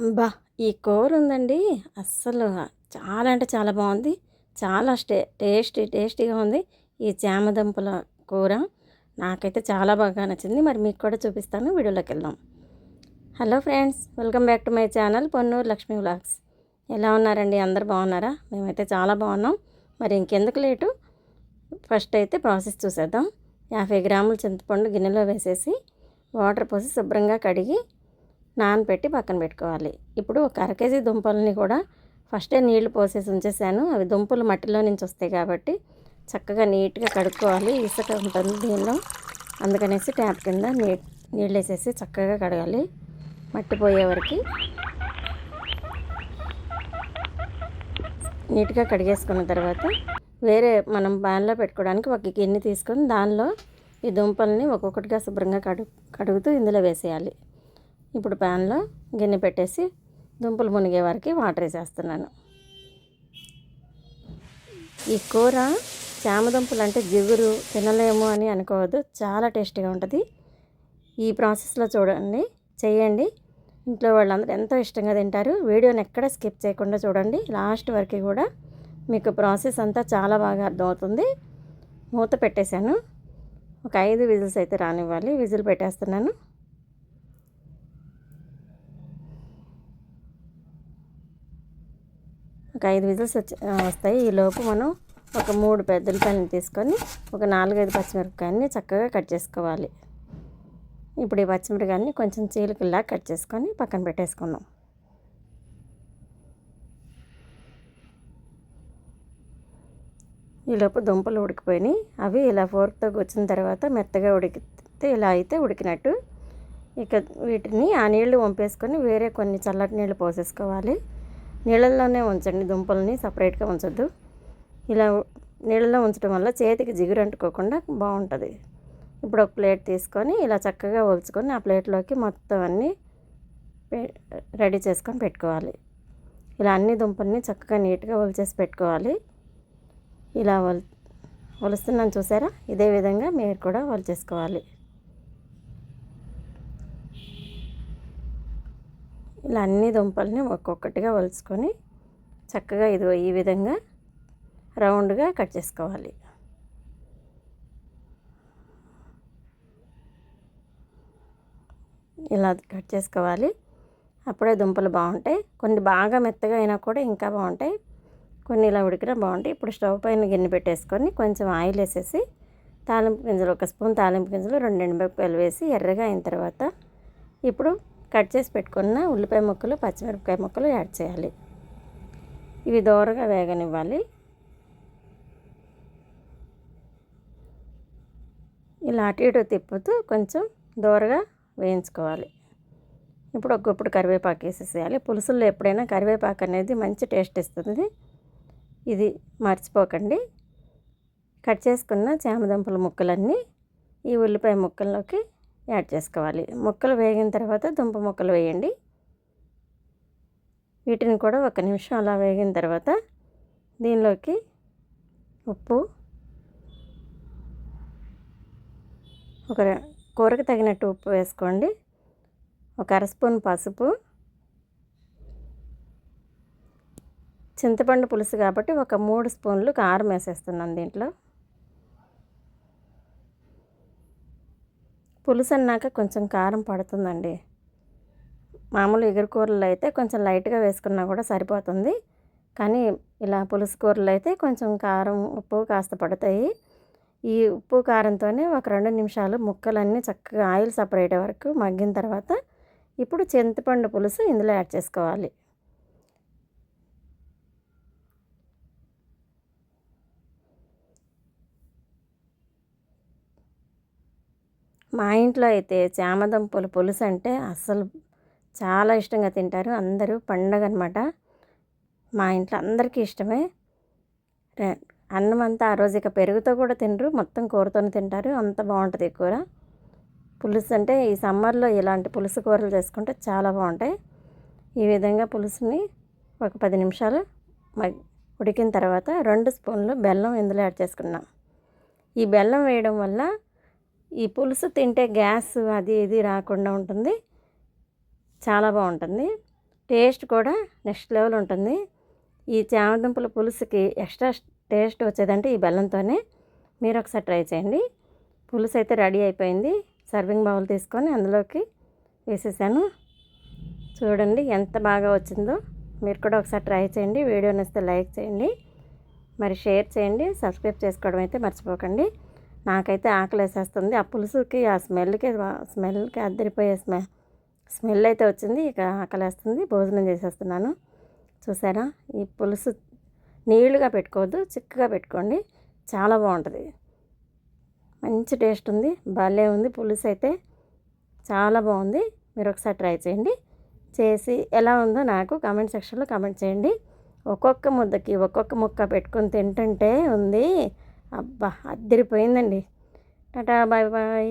బా ఈ కూర ఉందండి. అస్సలు చాలా అంటే చాలా బాగుంది చాలా స్టే టేస్టీ టేస్టీగా ఉంది. ఈ చామదుంపల కూర నాకైతే చాలా బాగా నచ్చింది. మరి మీకు కూడా చూపిస్తాను. వీడియోలోకెళ్దాం. Hello friends! Welcome back to my channel Ponnuru Lakshmi vlogs. ఎలా ఉన్నారండి? అందరు బాగున్నారా? మేమైతే చాలా బాగున్నాం. మరి ఇంకెందుకు లేటు ఫస్ట్ అయితే ప్రాసెస్ చూసేద్దాం. 50 గ్రాముల చింతపండు గిన్నెలో వేసేసి వాటర్ పోసి శుభ్రంగా కడిగి నానబెట్టి పక్కన పెట్టుకోవాలి. ఇప్పుడు ఒక అర కేజీ దుంపలని కూడా ఫస్టే నీళ్ళు పోసేసి ఉంచేసాను. అవి దుంపలు మట్టిలో నుంచి వస్తాయి కాబట్టి చక్కగా నీట్గా కడుక్కోవాలి. ఇసుక ఉంటుంది దీనిలో అందుకనేసి ట్యాప్ కింద నీ నీళ్ళు వేసేసి చక్కగా కడగాలి మట్టి పోయే వరకు నీట్గా కడిగేసుకున్న తర్వాత వేరే మనం ప్యాన్లో పెట్టుకోవడానికి ఒక గిన్నె తీసుకొని దానిలో ఈ దుంపల్ని ఒక్కొక్కటిగా శుభ్రంగా కడు కడుగుతూ ఇందులో వేసేయాలి ఇప్పుడు ప్యాన్లో గిన్నె పెట్టేసి దుంపలు మునిగే వరకు వాటర్ వేసేస్తున్నాను. ఈ కూర చామదుంపలు అంటే జిగురు తినలేము అని అనుకోవద్దు చాలా టేస్టీగా ఉంటుంది. ఈ ప్రాసెస్లో చూడండి చేయండి ఇంట్లో వాళ్ళందరూ ఎంతో ఇష్టంగా తింటారు. వీడియోని ఎక్కడ స్కిప్ చేయకుండా చూడండి. లాస్ట్ వరకు కూడా మీకు ప్రాసెస్ అంతా చాలా బాగా అర్థమవుతుంది. మూత పెట్టేశాను. ఒక ఐదు విజిల్స్ అయితే రానివ్వాలి. విజిల్ పెట్టేస్తున్నాను. ఒక ఐదు విజిల్స్ వచ్చి వస్తాయి. ఈలోపు మనం ఒక మూడు పెద్దలపాయలను తీసుకొని ఒక నాలుగైదు పచ్చిమిరపకాయలని చక్కగా కట్ చేసుకోవాలి. ఇప్పుడు ఈ పచ్చిమిరపకాయని కొంచెం చీలికల్లా కట్ చేసుకొని పక్కన పెట్టేసుకుందాం. ఈలోపు దుంపలు ఉడికిపోయినాయి. అవి ఇలా ఫోర్క్తో కూర్చున్న తర్వాత మెత్తగా ఉడికితే ఇలా అయితే ఉడికినట్టు. ఇక వీటిని ఆ నీళ్ళు వంపేసుకొని వేరే కొన్ని చల్లటి నీళ్ళు పోసేసుకోవాలి. నీళ్ళల్లోనే ఉంచండి దుంపల్ని సపరేట్గా ఉంచొద్దు. ఇలా నీళ్ళలో ఉంచడం వల్ల చేతికి జిగురు అంటుకోకుండా బాగుంటుంది. ఇప్పుడు ఒక ప్లేట్ తీసుకొని ఇలా చక్కగా ఒలుచుకొని ఆ ప్లేట్లోకి మొత్తం అన్నీ రెడీ చేసుకొని పెట్టుకోవాలి. ఇలా అన్ని దుంపల్ని చక్కగా నీట్గా ఒలిచేసి పెట్టుకోవాలి. ఇలా ఒల్ ఒలుస్తున్నాను చూసారా? ఇదే విధంగా మీరు కూడా ఒలిచేసుకోవాలి. ఇలా అన్ని దుంపల్ని ఒక్కొక్కటిగా వలుచుకొని చక్కగా ఇది ఈ విధంగా రౌండ్గా కట్ చేసుకోవాలి. ఇలా కట్ చేసుకోవాలి. అప్పుడే దుంపలు బాగుంటాయి. కొన్ని బాగా మెత్తగా అయినా కూడా ఇంకా బాగుంటాయి. కొన్ని ఇలా ఉడికినా బాగుంటాయి. ఇప్పుడు స్టవ్ పైన గిన్నె పెట్టేసుకొని కొంచెం ఆయిల్ వేసేసి తాలింపు గింజలు ఒక స్పూన్ తాలింపు గింజలు రెండు ఎండుమిరపకాయలు వేసి ఎర్రగా అయిన తర్వాత ఇప్పుడు కట్ చేసి పెట్టుకున్న ఉల్లిపాయ ముక్కలు పచ్చిమిరపకాయ ముక్కలు యాడ్ చేయాలి. ఇవి దోరగా వేగనివ్వాలి. ఇలా అటు ఇటు తిప్పుతూ కొంచెం దోరగా వేయించుకోవాలి. ఇప్పుడు ఒక కరివేపాకు వేసేసేయాలి. పులుసుల్లో ఎప్పుడైనా కరివేపాకు అనేది మంచి టేస్ట్ ఇస్తుంది. ఇది మర్చిపోకండి. కట్ చేసుకున్న చామదుంపల ముక్కలన్నీ ఈ ఉల్లిపాయ ముక్కల్లోకి యాడ్ చేసుకోవాలి. ముక్కలు వేగిన తర్వాత దుంప ముక్కలు వేయండి. వీటిని కూడా ఒక నిమిషం అలా వేగిన తర్వాత దీనిలోకి ఉప్పు ఒక కూరకు తగినట్టు ఉప్పు వేసుకోండి. ఒక అర స్పూన్ పసుపు చింతపండు పులుసు కాబట్టి ఒక మూడు స్పూన్లు కారం వేసేస్తున్నాను దీంట్లో. పులుసు అన్నాక కొంచెం కారం పడుతుందండి. మామూలు ఎగురు కూరలు అయితే కొంచెం లైట్గా వేసుకున్నా కూడా సరిపోతుంది. కానీ ఇలా పులుసు కూరలు అయితే కొంచెం కారం ఉప్పు కాస్త పడతాయి. ఈ ఉప్పు కారంతోనే ఒక రెండు నిమిషాలు ముక్కలన్నీ చక్కగా ఆయిల్ సపరేట్ వరకు మగ్గిన తర్వాత ఇప్పుడు చింతపండు పులుసు ఇందులో యాడ్ చేసుకోవాలి. మా ఇంట్లో అయితే చామదుంపలు పులుసు అంటే అస్సలు చాలా ఇష్టంగా తింటారు. అందరూ పండగ అనమాట మా ఇంట్లో అందరికీ ఇష్టమే. అన్నం అంతా ఆ రోజు ఇక పెరుగుతో కూడా తినరు. మొత్తం కూరతోనే తింటారు. అంత బాగుంటుంది కూర. పులుసు అంటే ఈ సమ్మర్లో ఇలాంటి పులుసు కూరలు చేసుకుంటే చాలా బాగుంటాయి. ఈ విధంగా పులుసుని ఒక పది నిమిషాలు ఉడికిన తర్వాత రెండు స్పూన్లు బెల్లం ఇందులో యాడ్ చేసుకున్నాం. ఈ బెల్లం వేయడం వల్ల ఈ పులుసు తింటే గ్యాస్ అది ఇది రాకుండా ఉంటుంది. చాలా బాగుంటుంది. టేస్ట్ కూడా నెక్స్ట్ లెవెల్ ఉంటుంది. ఈ చామదుంపల పులుసుకి ఎక్స్ట్రా టేస్ట్ వచ్చేదంటే ఈ బెల్లంతోనే. మీరు ఒకసారి ట్రై చేయండి. పులుసు అయితే రెడీ అయిపోయింది. సర్వింగ్ బౌల్ తీసుకొని అందులోకి వేసేసాను. చూడండి ఎంత బాగా వచ్చిందో. మీరు కూడా ఒకసారి ట్రై చేయండి. వీడియో నచ్చితే లైక్ చేయండి. మరి షేర్ చేయండి. సబ్స్క్రైబ్ చేసుకోవడం అయితే మర్చిపోకండి. నాకైతే ఆకలి వేసేస్తుంది ఆ పులుసుకి ఆ స్మెల్కి స్మెల్కి అద్దరిపోయే స్మె స్మెల్ అయితే వచ్చింది. ఇక ఆకలేస్తుంది. భోజనం చేసేస్తున్నాను. చూసారా? ఈ పులుసు నీళ్ళుగా పెట్టుకోవద్దు చిక్కగా పెట్టుకోండి. చాలా బాగుంటుంది. మంచి టేస్ట్ ఉంది. భలే ఉంది పులుసు అయితే చాలా బాగుంది. మీరు ఒకసారి ట్రై చేయండి. చేసి ఎలా ఉందో నాకు కామెంట్ సెక్షన్లో కామెంట్ చేయండి. ఒక్కొక్క ముద్దకి ఒక్కొక్క ముక్క పెట్టుకొని తింటుంటే ఉంది. అబ్బా అద్దరిపోయిందండి. Tata bye bye.